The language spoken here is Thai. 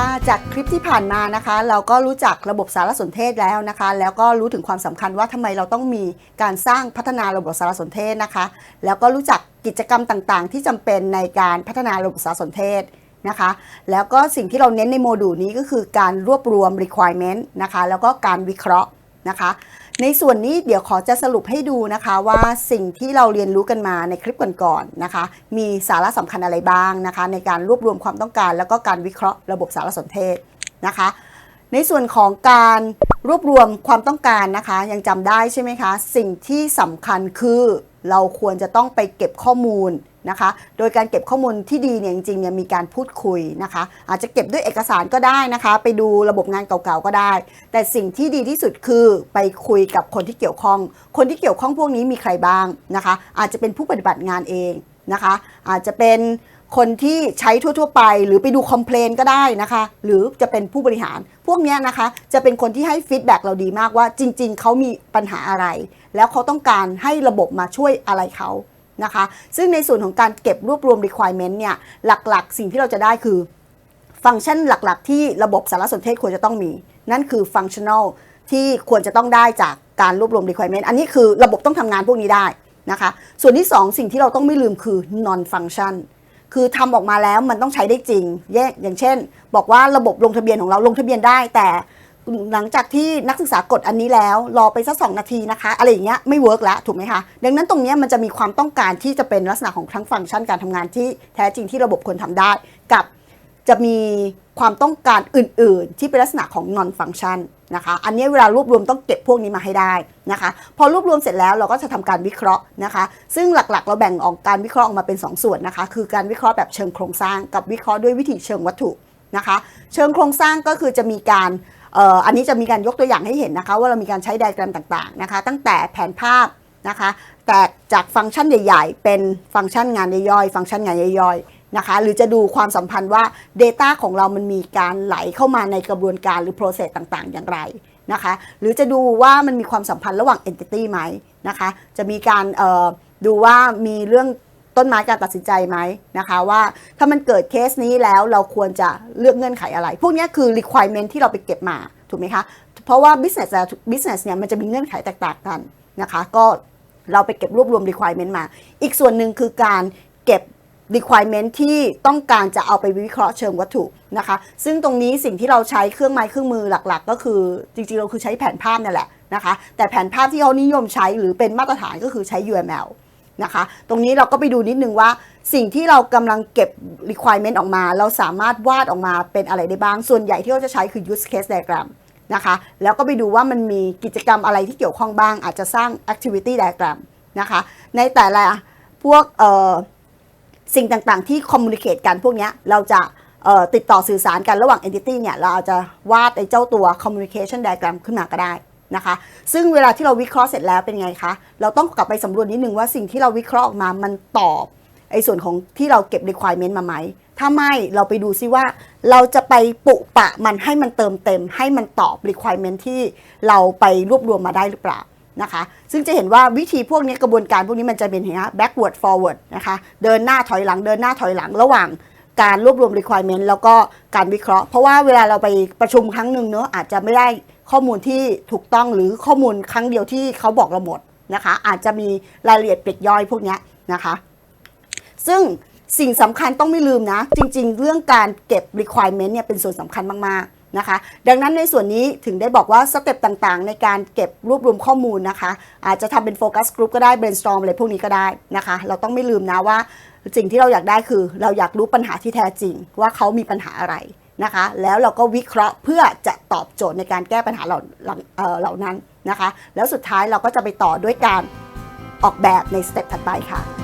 ค่ะจากคลิปที่ผ่านมานะคะ เราก็รู้จักระบบสารสนเทศแล้วนะคะ แล้วก็รู้ถึงความสำคัญว่าทำไมเราต้องมีการสร้างพัฒนาระบบสารสนเทศนะคะ แล้วก็รู้จักกิจกรรมต่างๆ ที่จำเป็นในการพัฒนาระบบสารสนเทศนะคะ แล้วก็สิ่งที่เราเน้นในโมดูลนี้ก็คือการรวบรวม requirement นะคะ แล้วก็การวิเคราะห์นะคะ ในส่วนนี้เดี๋ยวขอจะสรุปให้ดูนะคะว่าสิ่งที่เราเรียนรู้กันมาในคลิปก่อนๆนะคะ มีสาระสำคัญอะไรบ้างนะคะ ในการรวบรวมความต้องการ แล้วก็การวิเคราะห์ระบบสารสนเทศนะคะ ในส่วนของการรวบรวมความต้องการนะคะ ยังจำได้ใช่ไหมคะ สิ่งที่สำคัญคือเราควรจะต้องไปเก็บข้อมูล นะคะ โดยการเก็บข้อมูลที่ดีเนี่ยจริงๆเนี่ยมีการพูดคุยนะคะ อาจจะเก็บด้วยเอกสารก็ได้นะคะ ไปดูระบบงานเก่าๆก็ได้ แต่สิ่งที่ดีที่สุดคือไปคุยกับคนที่เกี่ยวข้อง คนที่เกี่ยวข้องพวกนี้มีใครบ้างนะคะ อาจจะเป็นผู้ปฏิบัติงานเองนะคะ อาจจะเป็นคนที่ใช้ทั่ว ๆ ไป หรือไปดูคอมเพลนก็ได้นะคะ หรือจะเป็นผู้บริหาร พวกเนี้ยนะคะ จะเป็นคนที่ให้ฟีดแบ็กเราดีมากว่าจริง ๆ เขามีปัญหาอะไร แล้วเขาต้องการให้ระบบมาช่วยอะไรเขา นะคะ ซึ่งในส่วนของการเก็บรวบรวม requirement เนี่ย หลักๆ สิ่งที่เราจะได้คือ ฟังก์ชันหลักๆ ที่ระบบสารสนเทศควรจะต้องมี นั่นคือ functional ที่ควรจะต้องได้จากการรวบรวม requirement อันนี้คือระบบต้องทำงานพวกนี้ได้นะคะ ส่วนที่ 2 สิ่งที่เราต้องไม่ลืมคือ non function คือทำออกมาแล้วมันต้องใช้ได้จริงแยกอย่างเช่น บอกว่าระบบลงทะเบียนของเราลงทะเบียนได้แต่ หลังจากที่นักศึกษากดอันนี้แล้ว รอไปสักสองนาทีนะคะ อะไรอย่างเงี้ยไม่เวิร์กแล้วถูกไหมคะ ดังนั้นตรงเนี้ยมันจะมีความต้องการที่จะเป็นลักษณะของทั้งฟังก์ชันการทำงานที่แท้จริงที่ระบบควรทำได้ กับจะมีความต้องการอื่น ๆ ที่เป็นลักษณะของ non function นะคะ อันนี้เวลารวบรวมต้องเก็บพวกนี้มาให้ได้นะคะ พอรวบรวมเสร็จแล้วเราก็จะทำการวิเคราะห์นะคะ ซึ่งหลัก ๆ เราแบ่งออกการวิเคราะห์ออกมาเป็น 2 ส่วนนะคะ คือการวิเคราะห์แบบเชิงโครงสร้าง กับวิเคราะห์ด้วยวิธีเชิงวัตถุ นะคะ เชิงโครงสร้างก็คือจะมีการเอ่ออันนี้จะมีการยกตัวอย่างให้เห็นนะคะ ว่าเรามีการใช้ไดแกรมต่างๆนะคะ ตั้งแต่แผนภาพนะคะ แตกจากฟังก์ชันใหญ่ ๆ เป็นฟังก์ชันงานย่อยๆฟังก์ชันงานย่อยๆนะคะ หรือจะดูความสัมพันธ์ว่า Data ของเรามันมีการไหลเข้ามาในกระบวนการหรือ process ต่างๆ อย่างไรนะคะ หรือจะดูว่ามันมีความสัมพันธ์ระหว่าง entity ไหมนะคะ จะมีการดูว่ามีเรื่อง ต้นไม้การตัดสินใจไหมนะคะว่าถ้ามันเกิดเคสนี้แล้วเราควรจะเลือกเงื่อนไขอะไร พวกนี้คือ requirement ที่เราไปเก็บมาถูกไหมคะ เพราะว่า business แต่ business เนี่ยมันจะมีเงื่อนไขแตกต่างกันนะคะ ก็เราไปเก็บรวบรวม requirement มา อีกส่วนหนึ่งคือการเก็บ requirement ที่ต้องการจะเอาไปวิเคราะห์เชิงวัตถุนะคะ ซึ่งตรงนี้สิ่งที่เราใช้เครื่องไม้เครื่องมือหลักๆ ก็คือจริงๆเราคือใช้แผนภาพนั่นแหละนะคะ แต่แผนภาพที่เขานิยมใช้หรือเป็นมาตรฐานก็คือใช้ UML นะคะ ตรงนี้เราก็ไปดูนิดนึงว่า สิ่งที่เรากำลังเก็บ requirement ออกมา เราสามารถวาดออกมาเป็นอะไรได้บ้าง ส่วนใหญ่ที่เราจะใช้คือ use case diagram นะคะ แล้วก็ไปดูว่ามันมีกิจกรรมอะไรที่เกี่ยวข้องบ้าง อาจจะสร้าง activity diagram นะคะ ในแต่ละพวกสิ่งต่างๆ ที่คอมมูนิเคตกันพวกนี้เราจะติดต่อสื่อสารกันระหว่าง entity เนี่ย เราอาจจะวาดไอ้เจ้าตัว communication diagram ขึ้นมาก็ได้ นะคะ ซึ่งเวลาที่เราวิเคราะห์เสร็จแล้วเป็นไงคะ เราต้องกลับไปสำรวจนิดนึงว่าสิ่งที่เราวิเคราะห์ออกมา มันตอบไอ้ส่วนของที่เราเก็บ requirement มาไหม ถ้าไม่เราไปดูซิว่า เราจะไปปุปะมันให้มันเติมเต็ม ให้มันตอบ requirement ที่เราไปรวบรวมมาได้หรือเปล่านะคะ ซึ่งจะเห็นว่าวิธีพวกนี้กระบวนการพวกนี้มันจะเป็นอย่างนี้ backward forward นะคะ เดินหน้าถอยหลัง เดินหน้าถอยหลังระหว่างการรวบรวม requirement แล้วก็การวิเคราะห์ เพราะว่าเวลาเราไปประชุมครั้งหนึ่งเนอะอาจจะไม่ได้ ข้อมูลที่ถูกต้องหรือข้อมูลครั้งเดียวที่เขาบอกเราหมดนะคะ อาจจะมีรายละเอียดปลีกย่อยพวกนี้นะคะ ซึ่งสิ่งสำคัญต้องไม่ลืมนะ จริง ๆ เรื่องการเก็บ requirement เนี่ยเป็นส่วนสำคัญมากๆนะคะ ดังนั้นในส่วนนี้ถึงได้บอกว่าสเต็ปต่างๆ ในการเก็บรวบรวมข้อมูลนะคะ อาจจะทำเป็นโฟกัสกลุ่มก็ได้ brainstorm อะไรพวกนี้ก็ได้นะคะ เราต้องไม่ลืมนะว่าสิ่งที่เราอยากได้คือ เราอยากรู้ปัญหาที่แท้จริงว่าเขามีปัญหาอะไร นะคะ แล้วเราก็วิเคราะห์เพื่อจะตอบโจทย์ในการแก้ปัญหาเหล่าเหล่านั้นนะคะ แล้วสุดท้ายเราก็จะไปต่อด้วยการออกแบบในสเต็ปถัดไปค่ะ